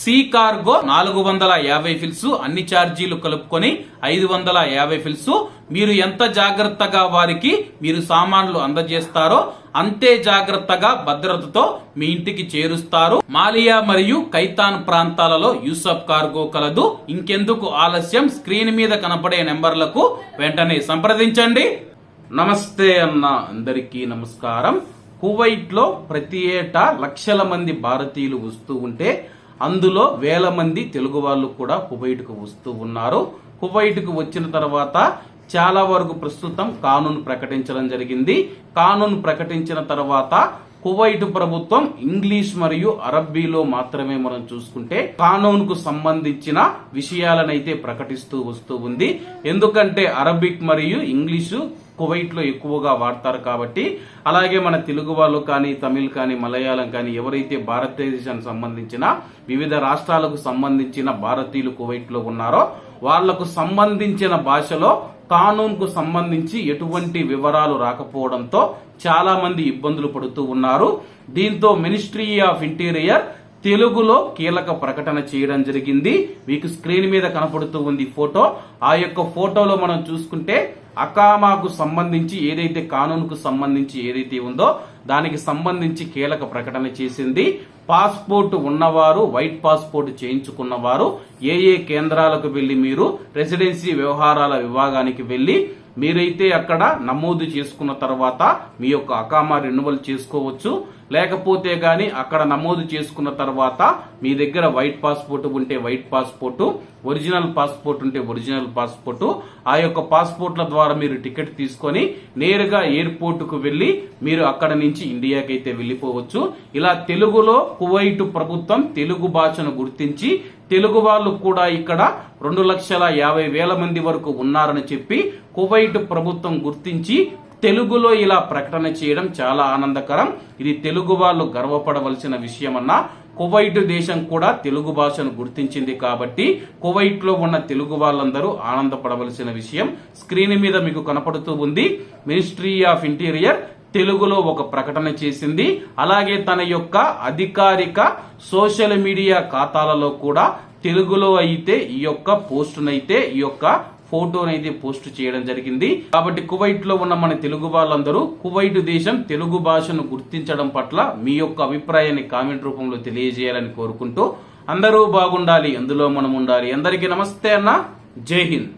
C cargo నాలుగు వందల యాభై ఫిల్స్ అన్ని ఛార్జీలు కలుపుకొని ఐదు వందల యాభై ఫిల్స్. మీరు ఎంత జాగ్రత్తగా వారికి మీరు సామాన్లు అందజేస్తారో అంతే జాగ్రత్తగా భద్రతతో మీ ఇంటికి చేరుస్తారు. మాలియా మరియు కైతాన్ ప్రాంతాలలో యూసఫ్ కార్గో కలదు. ఇంకెందుకు ఆలస్యం? స్క్రీన్ మీద కనపడే నెంబర్లకు వెంటనే సంప్రదించండి. నమస్తే అన్న అందరికీ నమస్కారం. కువైట్లో ప్రతి ఏటా లక్షల మంది భారతీయులు వస్తూ ఉంటే అందులో వేల మంది తెలుగు వాళ్ళు కూడా కువైట్కు వస్తూ ఉన్నారు. కువైట్కు వచ్చిన తర్వాత చాలా వరకు ప్రస్తుతం కానూన్ ప్రకటించడం జరిగింది. కానూన్ ప్రకటించిన తర్వాత కువైట్ ప్రభుత్వం ఇంగ్లీష్ మరియు అరబ్బీలో మాత్రమే మనం చూసుకుంటే కానూన్కు సంబంధించిన విషయాలనైతే ప్రకటిస్తూ వస్తూ ఉంది. ఎందుకంటే అరబిక్ మరియు ఇంగ్లీషు కువైట్లో ఎక్కువగా వాడతారు కాబట్టి అలాగే మన తెలుగు వాళ్ళు కానీ తమిళ్ కానీ మలయాళం కానీ ఎవరైతే భారతదేశానికి సంబంధించిన వివిధ రాష్ట్రాలకు సంబంధించిన భారతీయులు కువైట్లో ఉన్నారో వాళ్ళకు సంబంధించిన భాషలో కానూన్కు సంబంధించి ఎటువంటి వివరాలు రాకపోవడంతో చాలా మంది ఇబ్బందులు పడుతూ ఉన్నారు. దీంతో మినిస్ట్రీ ఆఫ్ ఇంటీరియర్ తెలుగులో కీలక ప్రకటన చేయడం జరిగింది. మీకు స్క్రీన్ మీద కనపడుతూ ఉంది ఫోటో. ఆ యొక్క ఫోటోలో మనం చూసుకుంటే అకామాకు సంబంధించి ఏదైతే కానూన్కు సంబంధించి ఏదైతే ఉందో దానికి సంబంధించి కీలక ప్రకటన చేసింది. పాస్పోర్ట్ ఉన్నవారు వైట్ పాస్పోర్ట్ చేయించుకున్నవారు ఏ ఏ కేంద్రాలకు వెళ్ళి మీరు రెసిడెన్సీ వ్యవహారాల విభాగానికి వెళ్ళి మీరైతే అక్కడ నమోదు చేసుకున్న తర్వాత మీ యొక్క అకామా రెన్యువల్ చేసుకోవచ్చు. లేకపోతే కానీ అక్కడ నమోదు చేసుకున్న తర్వాత మీ దగ్గర వైట్ పాస్పోర్ట్ ఉంటే వైట్ పాస్పోర్టు ఒరిజినల్ పాస్పోర్ట్ ఉంటే ఒరిజినల్ పాస్పోర్టు ఆ యొక్క పాస్పోర్ట్ల ద్వారా మీరు టికెట్ తీసుకొని నేరుగా ఎయిర్పోర్ట్కు వెళ్ళి మీరు అక్కడ నుంచి ఇండియాకైతే వెళ్ళిపోవచ్చు. ఇలా తెలుగులో కువైట్ ప్రభుత్వం తెలుగు భాషను గుర్తించి తెలుగు వాళ్ళు కూడా ఇక్కడ రెండు లక్షల యాభై వేల మంది వరకు ఉన్నారని చెప్పి కువైట్ ప్రభుత్వం గుర్తించి తెలుగులో ఇలా ప్రకటన చేయడం చాలా ఆనందకరం. ఇది తెలుగు వాళ్ళు గర్వపడవలసిన విషయమన్నా కువైట్ దేశం కూడా తెలుగు భాషను గుర్తించింది కాబట్టి కువైట్లో ఉన్న తెలుగు వాళ్ళందరూ ఆనందపడవలసిన విషయం స్క్రీన్ మీద మీకు కనపడుతూ ఉంది. మినిస్ట్రీ ఆఫ్ ఇంటీరియర్ తెలుగులో ఒక ప్రకటన చేసింది. అలాగే తన యొక్క అధికారిక సోషల్ మీడియా ఖాతాలలో కూడా తెలుగులో అయితే ఈ యొక్క పోస్టునైతే ఈ యొక్క ఫోటోనైతే పోస్ట్ చేయడం జరిగింది. కాబట్టి కువైట్లో ఉన్న మన తెలుగు వాళ్ళందరూ కువైట్ దేశం తెలుగు భాషను గుర్తించడం పట్ల మీ యొక్క అభిప్రాయాన్ని కామెంట్ రూపంలో తెలియజేయాలని కోరుకుంటూ అందరూ బాగుండాలి అందులో మనం ఉండాలి. అందరికీ నమస్తే అన్న. జై హింద్.